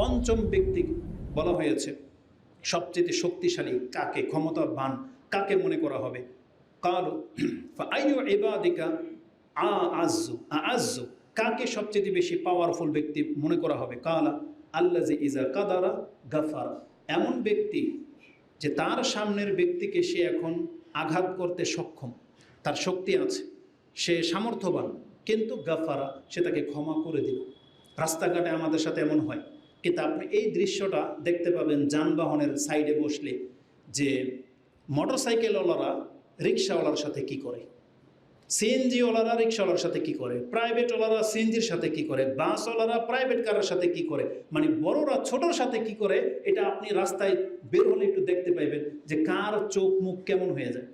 পঞ্চম ব্যক্তি বলা হয়েছে, সবচেয়ে শক্তিশালী কাকে, ক্ষমতাবান কাকে মনে করা হবে? কালো এবাদিকা আ আজ্জু আ আজ্জু কাকে সবচেয়ে বেশি পাওয়ারফুল ব্যক্তি মনে করা হবে? কালা আল্লাহ যে ইজা কাদারা গাফারা। এমন ব্যক্তি যে তার সামনের ব্যক্তিকে সে এখন আঘাত করতে সক্ষম। তার শক্তি আছে, সে সামর্থ্যবান, কিন্তু গাফারা, সে তাকে ক্ষমা করে দিল। রাস্তাঘাটে আমাদের সাথে এমন হয় কিন্তু আপনি এই দৃশ্যটা দেখতে পাবেন যানবাহনের সাইডে বসলে যে মোটরসাইকেলওয়ালারা রিক্সাওয়ালার সাথে কি করে? সিএনজিওয়ালারা রিক্সাওয়ালার সাথে কি করে? প্রাইভেটওয়ালারা সিএনজির সাথে কি করে? বাসওয়ালারা প্রাইভেট কারের সাথে কি করে? মানে বড়রা ছোটর সাথে কি করে? এটা আপনি রাস্তায় বের হলে একটু দেখতে পাইবেন যে কার চোখ মুখ কেমন হয়ে যায়।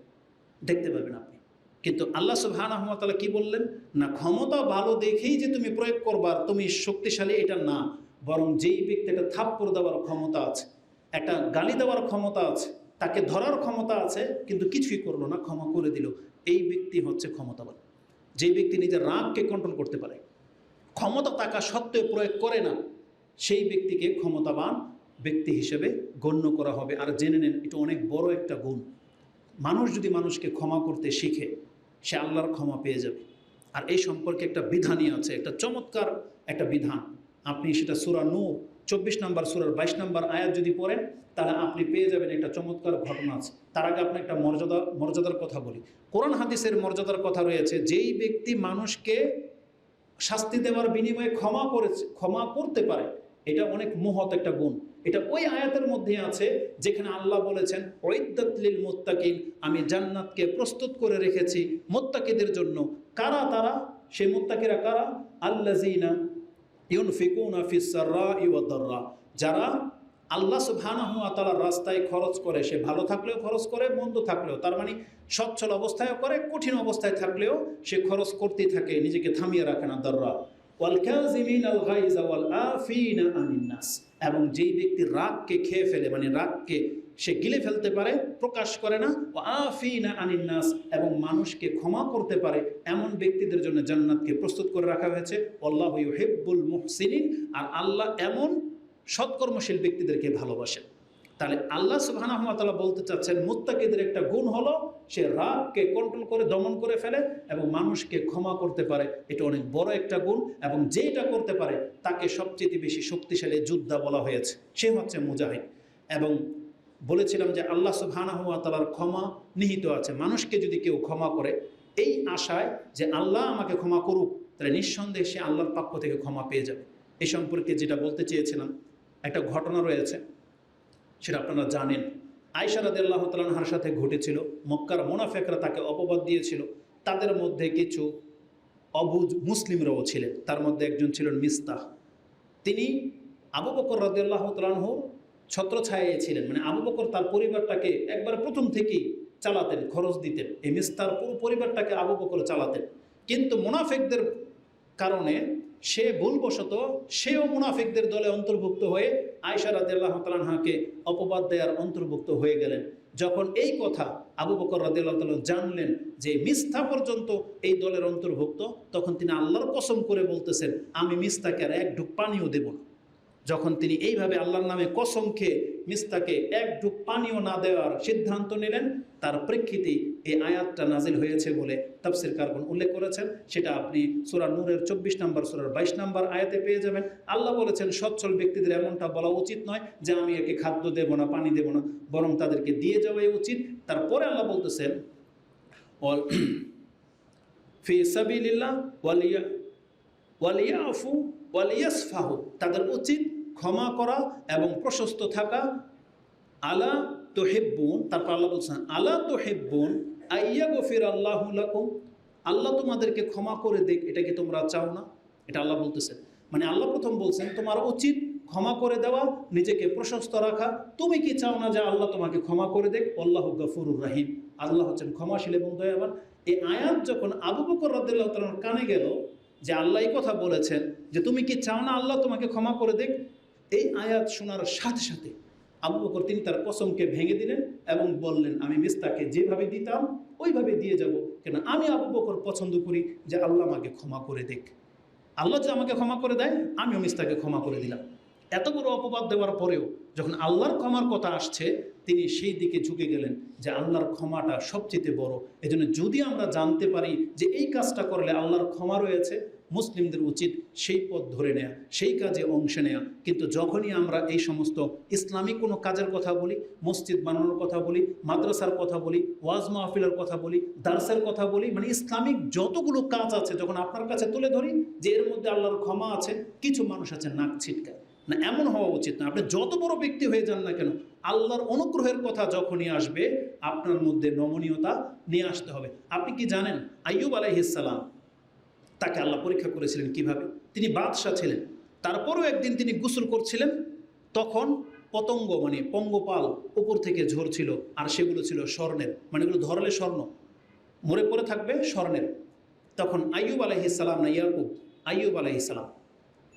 দেখতে পাবেন আপনি। কিন্তু আল্লাহ সুবাহানহমতালা কি বললেন? না, ক্ষমতা ভালো দেখেই যে তুমি প্রয়োগ করবার তুমি শক্তিশালী, এটা না। বরং যেই ব্যক্তি একটা থাপ্পড় দেওয়ার ক্ষমতা আছে, একটা গালি দেওয়ার ক্ষমতা আছে, তাকে ধরার ক্ষমতা আছে, কিন্তু কিছুই করল না, ক্ষমা করে দিল। এই ব্যক্তি হচ্ছে ক্ষমতাবান। যেই ব্যক্তি নিজের রাগকে কন্ট্রোল করতে পারে, ক্ষমতা থাকা সত্ত্বেও প্রয়োগ করে না, সেই ব্যক্তিকে ক্ষমতাবান ব্যক্তি হিসেবে গণ্য করা হবে। আর জেনে নেন, এটা অনেক বড় একটা গুণ। মানুষ যদি মানুষকে ক্ষমা করতে শিখে, সে আল্লাহর ক্ষমা পেয়ে যাবে। আর এই সম্পর্কে একটা বিধানই আছে, একটা চমৎকার একটা বিধান। আপনি সেটা সুরা নূর, চব্বিশ নম্বর সুরার বাইশ নম্বর আয়াত যদি পড়েন, তাহলে আপনি পেয়ে যাবেন একটা চমৎকার ঘটনা আছে। তার আগে আপনি একটা মর্যাদা, মর্যাদার কথা বলি। কোরআন হাদিসের মর্যাদার কথা রয়েছে, যেই ব্যক্তি মানুষকে শাস্তি দেওয়ার বিনিময়ে ক্ষমা করেছে, ক্ষমা করতে পারে, এটা অনেক মহৎ একটা গুণ। এটা ওই আয়াতের মধ্যে আছে, যেখানে আল্লাহ বলেছেন ঐদ্দাতলিল মোত্তাকিন আমি জান্নাতকে প্রস্তুত করে রেখেছি মোত্তাকিদের জন্য। কারা তারা? সেই মোত্তাকিরা কারা? আল্লাজিনা ইউনফিকুনা ফিসাররা ইউদ্দররা যারা আল্লাহ সুবহানাহু ওয়া তাআলার রাস্তায় খরচ করে, সে ভালো থাকলেও খরচ করে, মন্দ থাকলেও, তার মানে সচ্ছল অবস্থায়ও করে, কঠিন অবস্থায় থাকলেও সে খরচ করতেই থাকে, নিজেকে থামিয়ে রাখে না দররা। এবং যেই ব্যক্তি রাগকে খেয়ে ফেলে মানে রাগকে সে গিলে ফেলতে পারে, প্রকাশ করে না। ও আফিনা আনিন নাস, এবং মানুষকে ক্ষমা করতে পারে এমন ব্যক্তিদের জন্য জান্নাতকে প্রস্তুত করে রাখা হয়েছে। আল্লাহ ইউহিব্বুল মুহসিনিন, আর আল্লাহ এমন সৎকর্মশীল ব্যক্তিদেরকে ভালোবাসেন। তাহলে আল্লাহ সুবাহানহমতালা বলতে চাচ্ছেন, মুত্তাকিদের একটা গুণ হলো সে রাগকে কন্ট্রোল করে, দমন করে ফেলে এবং মানুষকে ক্ষমা করতে পারে। এটা অনেক বড় একটা গুণ, এবং যেটা করতে পারে, তাকে সবচেয়ে বেশি শক্তিশালী যোদ্ধা বলা হয়েছে। সে হচ্ছে মুজাহিদ। এবং বলেছিলাম যে আল্লাহ সুবাহানহমতালার ক্ষমা নিহিত আছে। মানুষকে যদি কেউ ক্ষমা করে, এই আশায় যে আল্লাহ আমাকে ক্ষমা করুক, তাহলে নিঃসন্দেহে সে আল্লাহর পক্ষ থেকে ক্ষমা পেয়ে যাবে। এই সম্পর্কে যেটা বলতে চেয়েছিলাম, একটা ঘটনা রয়েছে, সেটা আপনারা জানেন। আয়সারাদ আল্লাহ তালাহার সাথে ঘটেছিল, মক্কার মোনাফেকরা তাকে অপবাদ দিয়েছিল। তাদের মধ্যে কিছু অবুজ মুসলিমরাও ছিলেন, তার মধ্যে একজন ছিলেন মিস্তাহ। তিনি আবু বকর রাদিয়াল্লাহ তালাহুর ছত্রছায়ে ছিলেন। মানে আবু বকর তার পরিবারটাকে একবার প্রথম থেকেই চালাতেন, খরচ দিতেন। এই মিস্তার পুরো পরিবারটাকে আবু বকর চালাতেন। কিন্তু মুনাফেকদের কারণে সে ভুলবশত সেও মুনাফিকদের দলে অন্তর্ভুক্ত হয়ে আয়সা রাদিয়াল্লাহ তালাহাকে অপবাদ দেওয়ার অন্তর্ভুক্ত হয়ে গেলেন। যখন এই কথা আবু বকর রাদিয়াল্লাহ তাল্লাহ জানলেন যে মিস্তা পর্যন্ত এই দলের অন্তর্ভুক্ত, তখন তিনি আল্লাহর কসম করে বলতেছেন, আমি মিস্তাকে আর এক ঢুক পানিও দেব না। যখন তিনি এইভাবে আল্লাহর নামে কসম খেয়ে মিস্তাকে এক পানিও না দেওয়ার সিদ্ধান্ত নিলেন, তার প্রেক্ষিতে এই আয়াতটা নাজিল হয়েছে বলে তাফসির কার্বন উল্লেখ করেছেন। সেটা আপনি সুরা নূরের চব্বিশ নম্বর সুরার বাইশ নম্বর আয়াতে পেয়ে যাবেন। আল্লাহ বলেছেন, সচ্ছল ব্যক্তিদের এমনটা বলা উচিত নয় যে আমি একে খাদ্য দেব না, পানি দেব না, বরং তাদেরকে দিয়ে যাওয়াই উচিত। তারপরে আল্লাহ বলতেছেন অল ফি ওয়ালিয়া ওয়ালিয়া আফু ওয়ালিয়াস ফাহু তাদের উচিত ক্ষমা করা এবং প্রশস্ত থাকা। আলা তো হেব্বুন তারপর আল্লাহ বলছেন, আলা তো হেব্বুন আইয়া গফির আল্লাহ আল্লাহ তোমাদেরকে ক্ষমা করে দেখ এটা কি তোমরা চাও না? এটা আল্লাহ বলতেছেন মানে আল্লাহ প্রথম বলছেন, তোমার উচিত ক্ষমা করে দেওয়া, নিজেকে প্রশস্ত রাখা। তুমি কি চাও না যে আল্লাহ তোমাকে ক্ষমা করে দেখ আল্লাহ গফুরুর রাহিম। আল্লাহ হচ্ছেন ক্ষমাশীল এবং দয়াবান। এই আয়াত যখন আবু বকর রাদিল্লাহ তালার কানে গেল, যে আল্লাহ কথা বলেছেন, যে তুমি কি চাও না আল্লাহ তোমাকে ক্ষমা করে দেখ এই আয়াত শোনার সাথে সাথে আবু বকর তিনি তার কসমকে ভেঙে দিলেন এবং বললেন, আমি মিস্তাকে যেভাবে দিতাম, ওইভাবে দিয়ে যাব। কেন আমি আবু বকর পছন্দ করি যে আল্লাহ আমাকে ক্ষমা করে দেখ আল্লাহ যে আমাকে ক্ষমা করে দেয়, আমিও মিস্তাকে ক্ষমা করে দিলাম। এত বড় অপবাদ দেওয়ার পরেও যখন আল্লাহর ক্ষমার কথা আসছে, তিনি সেই দিকে ঝুঁকে গেলেন যে আল্লাহর ক্ষমাটা সবচেয়ে বড়। এজন্য যদি আমরা জানতে পারি যে এই কাজটা করলে আল্লাহর ক্ষমা রয়েছে মুসলিমদের উচিত সেই পথ ধরে নেয়া, সেই কাজে অংশ নেয়া। কিন্তু যখনই আমরা এই সমস্ত ইসলামিক কোনো কাজের কথা বলি, মসজিদ বানানোর কথা বলি, মাদ্রাসার কথা বলি, ওয়াজ মাহফিলের কথা বলি, দার্সের কথা বলি মানে ইসলামিক যতগুলো কাজ আছে, যখন আপনার কাছে তুলে ধরি, যে এর মধ্যে আল্লাহর ক্ষমা আছে, কিছু মানুষ আছে নাক ছিটকায় না, এমন হওয়া উচিত না। আপনি যত বড় ব্যক্তি হয়ে যান না কেন, আল্লাহর অনুগ্রহের কথা যখনই আসবে, আপনার মধ্যে নমনীয়তা নিয়ে আসতে হবে। আপনি কি জানেন? আইয়ুব আলাইহিসাল্লাম তাকে আল্লাহ পরীক্ষা করেছিলেন কীভাবে? তিনি বাদশাহ ছিলেন। তারপরও একদিন তিনি গোসল করছিলেন। তখন পতঙ্গ মানে পঙ্গপাল উপর থেকে ঝরছিল আর সেগুলো ছিল স্বর্ণের। মানে এগুলো ধরলে স্বর্ণ। মরে পড়ে থাকবে স্বর্ণের। তখন আইয়ুব আলাইহিসাল্লাম না ইয়াকুব? আইয়ুব আলাইহিসাল্লাম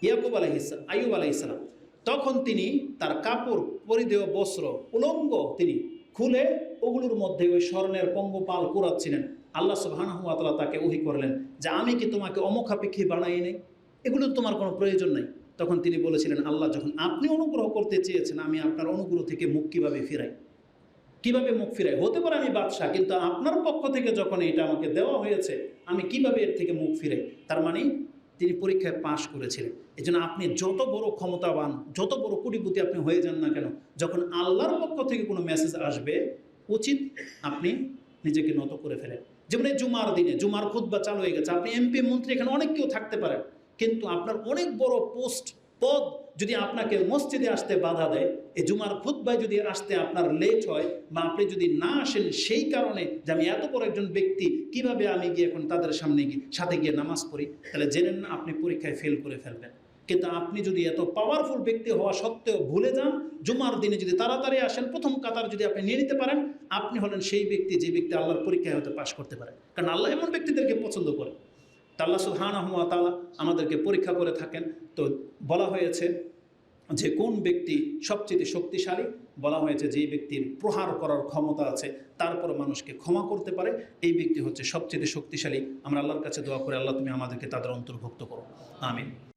ইয়াকুব আলাইহিসাল্লাম আইয়ুব আলাইহিসাল্লাম তখন তিনি তার কাপড়, পরিধেয় বস্ত্র, উলঙ্গ তিনি খুলে ওগুলোর মধ্যে ওই স্বর্ণের পঙ্গপাল কুড়াচ্ছিলেন। আল্লাহ সুবাহানহমাতালা তাকে উহি করলেন যে আমি কি তোমাকে অমুখাপেক্ষী বানাই নেই? এগুলো তোমার কোনো প্রয়োজন নাই। তখন তিনি বলেছিলেন, আল্লাহ, যখন আপনি অনুগ্রহ করতে চেয়েছেন, আমি আপনার অনুগ্রহ থেকে মুখ কীভাবে ফিরাই? কীভাবে মুখ ফিরাই? হতে পারে আমি বাদশাহ, কিন্তু আপনার পক্ষ থেকে যখন এটা আমাকে দেওয়া হয়েছে, আমি কীভাবে এর থেকে মুখ ফিরাই? তার মানে তিনি পরীক্ষায় পাশ করেছিলেন। এই জন্য আপনি যত বড় ক্ষমতাবান, যত বড় কোটিপতি আপনি হয়ে যান না কেন, যখন আল্লাহর পক্ষ থেকে কোনো মেসেজ আসবে, উচিত আপনি নিজেকে নত করে ফেলেন। যেমন এই জুমার দিনে, জুমার খুদ্া চালু হয়ে গেছে। আপনি এমপি মন্ত্রী এখানে অনেক কেউ থাকতে পারেন। কিন্তু আপনার অনেক বড় পোস্ট পদ যদি আপনাকে মসজিদে আসতে বাধা দেয়, এই জুমার খুদ্বায় যদি আসতে আপনার লেট হয়, বা আপনি যদি না আসেন সেই কারণে যে আমি এত বড় একজন ব্যক্তি, কীভাবে আমি গিয়ে এখন তাদের সামনে গিয়ে, সাথে গিয়ে নামাজ পড়ি? তাহলে জেনেন না আপনি পরীক্ষায় ফেল করে ফেলবেন। কিন্তু আপনি যদি এত পাওয়ারফুল ব্যক্তি হওয়া সত্ত্বেও ভুলে যান, জুমার দিনে যদি তাড়াতাড়ি আসেন, প্রথম কাতার যদি আপনি নিয়ে নিতে পারেন, আপনি হলেন সেই ব্যক্তি যে ব্যক্তি আল্লাহর পরীক্ষায় হয়তো পাশ করতে পারে। কারণ আল্লাহ এমন ব্যক্তিদেরকে পছন্দ করে। তা আল্লাহ সুহান তালা আমাদেরকে পরীক্ষা করে থাকেন। তো বলা হয়েছে যে কোন ব্যক্তি সবচেয়ে শক্তিশালী, বলা হয়েছে যে ব্যক্তির প্রহার করার ক্ষমতা আছে তারপর মানুষকে ক্ষমা করতে পারে, এই ব্যক্তি হচ্ছে সবচেয়ে শক্তিশালী। আমরা আল্লাহর কাছে দোয়া করে, আল্লাহ তুমি আমাদেরকে তাদের অন্তর্ভুক্ত করো। আমিন।